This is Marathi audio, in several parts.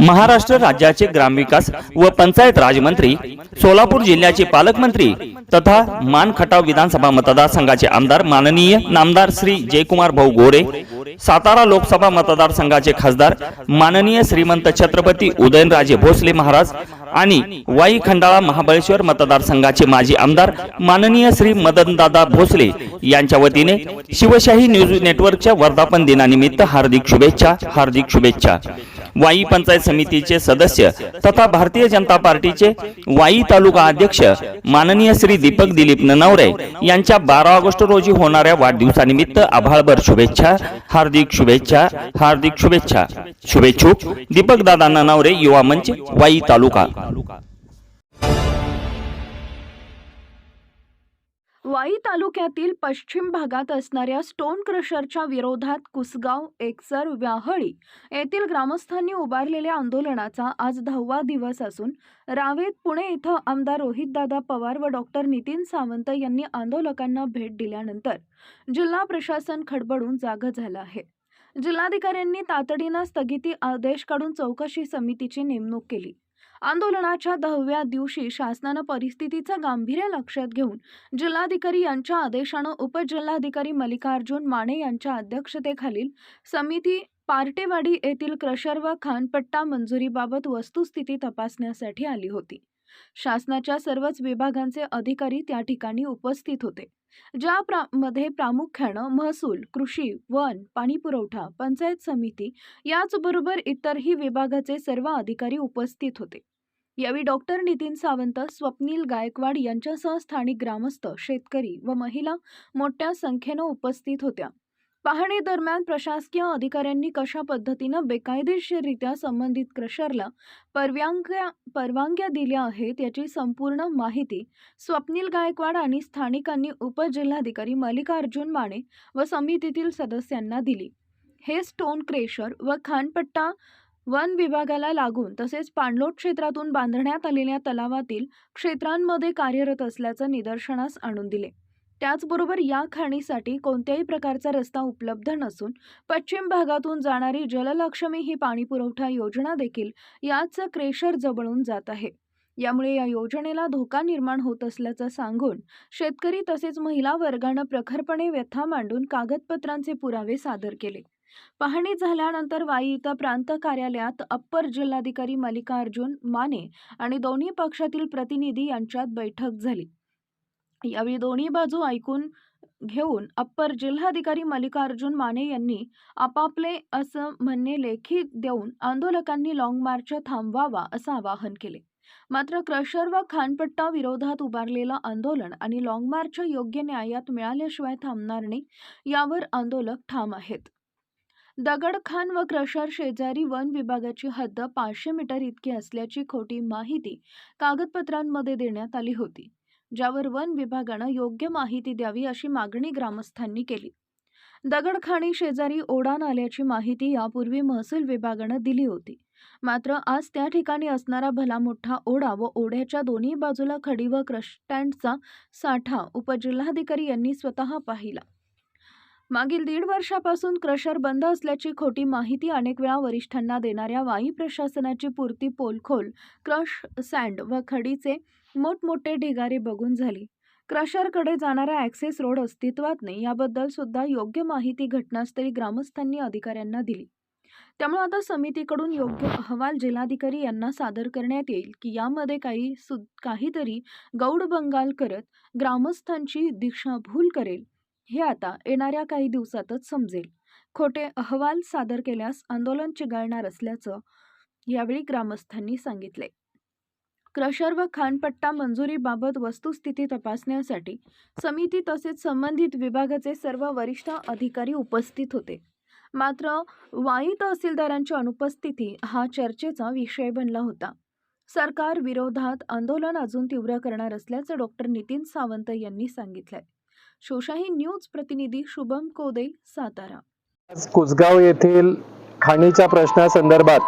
महाराष्ट्र राज्याचे ग्रामविकास व पंचायत राजमंत्री सोलापूर जिल्ह्याचे पालकमंत्री तथा मानखटाव विधानसभा मतदारसंघाचे आमदार माननीय नामदार श्री जयकुमार भाऊ गोरे सातारा लोकसभा मतदारसंघाचे खासदार माननीय श्रीमंत छत्रपती उदयनराजे भोसले महाराज आणि वाई खंडाळा महाबळेश्वर मतदारसंघाचे माजी आमदार माननीय श्री मदनदादा भोसले यांच्या वतीने शिवशाही न्यूज नेटवर्कच्या वर्धापन दिनानिमित्त हार्दिक शुभेच्छा हार्दिक शुभेच्छा. वाई पंचायत समितीचे सदस्य तथा भारतीय जनता पार्टीचे वाई तालुका अध्यक्ष माननीय श्री दीपक दिलीप ननवरे यांच्या बारा ऑगस्ट रोजी होणाऱ्या वाढदिवसानिमित्त आभाळभर शुभेच्छा. हार्दिक शुभेच्छा हार्दिक शुभेच्छा. शुभेच्छुक दीपक दादा ननवरे युवा मंच वाई तालुका. वाई तालुक्यातील पश्चिम भागात असणाऱ्या स्टोन क्रशरच्या विरोधात कुसगाव एकसर व्याहळी येथील ग्रामस्थांनी उभारलेल्या आंदोलनाचा आज दहावा दिवस असून रावेत पुणे इथं आमदार रोहितदादा पवार व डॉक्टर नितीन सावंत यांनी आंदोलकांना भेट दिल्यानंतर जिल्हा प्रशासन खडबडून जागं झालं आहे. जिल्हाधिकाऱ्यांनी तातडीनं स्थगिती आदेश काढून चौकशी समितीची नेमणूक केली. आंदोलनाच्या दहाव्या दिवशी शासनानं परिस्थितीचं गांभीर्य लक्षात घेऊन जिल्हाधिकारी यांच्या आदेशानं उपजिल्हाधिकारी मल्लिकार्जुन माने यांच्या अध्यक्षतेखालील समिती पार्टेवाडी येथील क्रशर व खानपट्टा मंजुरीबाबत वस्तुस्थिती तपासण्यासाठी आली होती. शासनाच्या सर्वच विभागांचे अधिकारी त्या ठिकाणी उपस्थित होते ज्या प्रा मध्ये प्रामुख्यानं महसूल कृषी वन पाणीपुरवठा पंचायत समिती याचबरोबर इतरही विभागाचे सर्व अधिकारी उपस्थित होते. यावेळी डॉक्टर नितीन सावंत स्वप्नील गायकवाड यांच्यासह स्थानिक ग्रामस्थ शेतकरी व महिला मोठ्या संख्येनं उपस्थित होत्या. पाहणी दरम्यान प्रशासकीय अधिकाऱ्यांनी कशा पद्धतीनं बेकायदेशीररित्या संबंधित क्रशरला परवानग्या परवानग्या दिल्या आहेत याची संपूर्ण माहिती स्वप्नील गायकवाड आणि स्थानिकांनी उपजिल्हाधिकारी मल्लिकार्जुन माने व समितीतील सदस्यांना दिली. हे स्टोन क्रेशर व खानपट्टा वन विभागाला लागून तसेच पाणलोट क्षेत्रातून बांधण्यात आलेल्या तलावातील क्षेत्रांमध्ये कार्यरत असल्याचं निदर्शनास आणून दिले. त्याचबरोबर या खाणीसाठी कोणत्याही प्रकारचा रस्ता उपलब्ध नसून पश्चिम भागातून जाणारी जललक्ष्मी ही पाणीपुरवठा योजना देखील याच क्रेशर जबळून जात आहे. यामुळे या योजनेला धोका निर्माण होत असल्याचं सांगून शेतकरी तसेच महिला वर्गानं प्रखरपणे व्यथा मांडून कागदपत्रांचे पुरावे सादर केले. पाहणी झाल्यानंतर वाई इथं प्रांत कार्यालयात अप्पर जिल्हाधिकारी मल्लिकार्जुन माने आणि दोन्ही पक्षातील प्रतिनिधी यांच्यात बैठक झाली. यावेळी दोन्ही बाजू ऐकून घेऊन अप्पर जिल्हाधिकारी मल्लिकार्जुन माने यांनी आपापले असं म्हणणे लेखी देऊन आंदोलकांनी लाँग मार्च थांबवावा असं आवाहन केले. मात्र क्रशर व खानपट्टा विरोधात उभारलेलं आंदोलन आणि लाँग मार्च योग्य न्यायात मिळाल्याशिवाय थांबणार नाही यावर आंदोलक ठाम आहेत. दगडखान व क्रशर शेजारी वन विभागाची हद्द पाचशे मीटर इतकी असल्याची खोटी माहिती कागदपत्रांमध्ये देण्यात आली होती. ज्यावर वन विभागानं योग्य माहिती द्यावी अशी मागणी ग्रामस्थांनी केली. दगडखाणी शेजारी ओढा नाल्याची माहिती यापूर्वी महसूल विभागानं दिली होती. मात्र आज त्या ठिकाणी असणारा भला मोठा ओढा व ओढ्याच्या दोन्ही बाजूला खडी व क्रस्टँडचा साठा उपजिल्हाधिकारी यांनी स्वतः पाहिला. मागील दीड वर्षापासून क्रशर बंद असल्याची खोटी माहिती अनेक वेळा वरिष्ठांना देणाऱ्या वाई प्रशासनाची पुरती पोलखोल क्रश सँड व खडीचे मोठमोठे ढिगारे बघून झाली. क्रशरकडे जाणारा ॲक्सेस रोड अस्तित्वात नाही याबद्दल सुद्धा योग्य माहिती घटनास्थळी ग्रामस्थांनी अधिकाऱ्यांना दिली. त्यामुळे आता समितीकडून योग्य अहवाल जिल्हाधिकारी यांना सादर करण्यात येईल की यामध्ये काही सु काहीतरी गौड बंगाल करत ग्रामस्थांची दिशाभूल करेल. हे आता येणाऱ्या काही दिवसातच समजेल. खोटे अहवाल सादर केल्यास आंदोलन चिघळणार असल्याचं यावेळी ग्रामस्थांनी सांगितले. क्रशर व खानपट्टा मंजुरीबाबत वस्तुस्थिती तपासण्यासाठी समिती तसेच संबंधित विभागाचे सर्व वरिष्ठ अधिकारी उपस्थित होते. मात्र वाई तहसीलदारांची अनुपस्थिती हा चर्चेचा विषय बनला होता. सरकार विरोधात आंदोलन अजून तीव्र करणार असल्याचं डॉक्टर नितीन सावंत यांनी सांगितलंय. शोशाही न्यूज प्रतिनिधी शुभम कोदे सातारा. आज कुसगाव येथील खाणीच्या प्रश्नासंदर्भात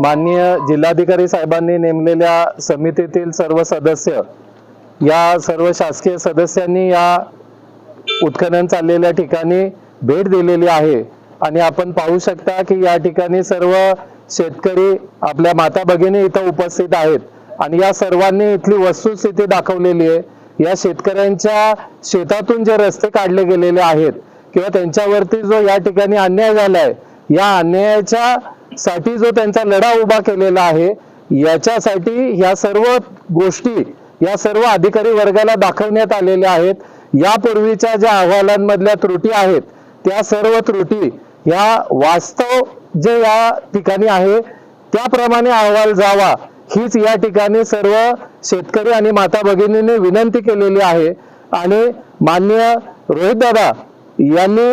माननीय जिल्हाधिकारी साहेबांनी नेमलेल्या समितीतील सर्व सदस्य या सर्व शासकीय सदस्यांनी या उत्खनन चाललेल्या ठिकाणी भेट दिलेली आहे. आणि आपण पाहू शकता की या ठिकाणी सर्व शेतकरी आपल्या माता भगिनी इथं उपस्थित आहेत. आणि या सर्वांनी इथली वस्तुस्थिती दाखवलेली आहे. या शेतकऱ्यांच्या शेतातून जे रस्ते काढले गेलेले आहेत किंवा त्यांच्यावरती जो या ठिकाणी अन्याय झालाय या अन्यायाच्या साठी जो त्यांचा लढा उभा केलेला आहे याच्यासाठी या सर्व गोष्टी या सर्व अधिकारी वर्गाला दाखवण्यात आलेल्या आहेत. यापूर्वीच्या ज्या अहवालांमधल्या त्रुटी आहेत त्या सर्व त्रुटी या वास्तव जे या ठिकाणी आहे त्याप्रमाणे अहवाल जावा. हीच या ठिकाणी सर्व शेतकरी आणि माता भगिनीने विनंती केलेली आहे. आणि माननीय रोहित दादा यांनी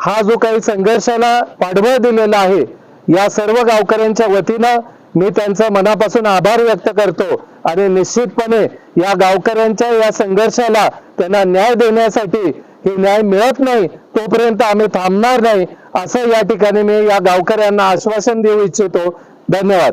हा जो काही संघर्षाला पाठबळ दिलेला आहे या सर्व गावकऱ्यांच्या वतीनं मी त्यांचा मनापासून आभार व्यक्त करतो. आणि निश्चितपणे या गावकऱ्यांच्या या संघर्षाला त्यांना न्याय देण्यासाठी हे न्याय मिळत नाही तोपर्यंत आम्ही थांबणार नाही असं या ठिकाणी मी या गावकऱ्यांना आश्वासन देऊ इच्छितो. धन्यवाद.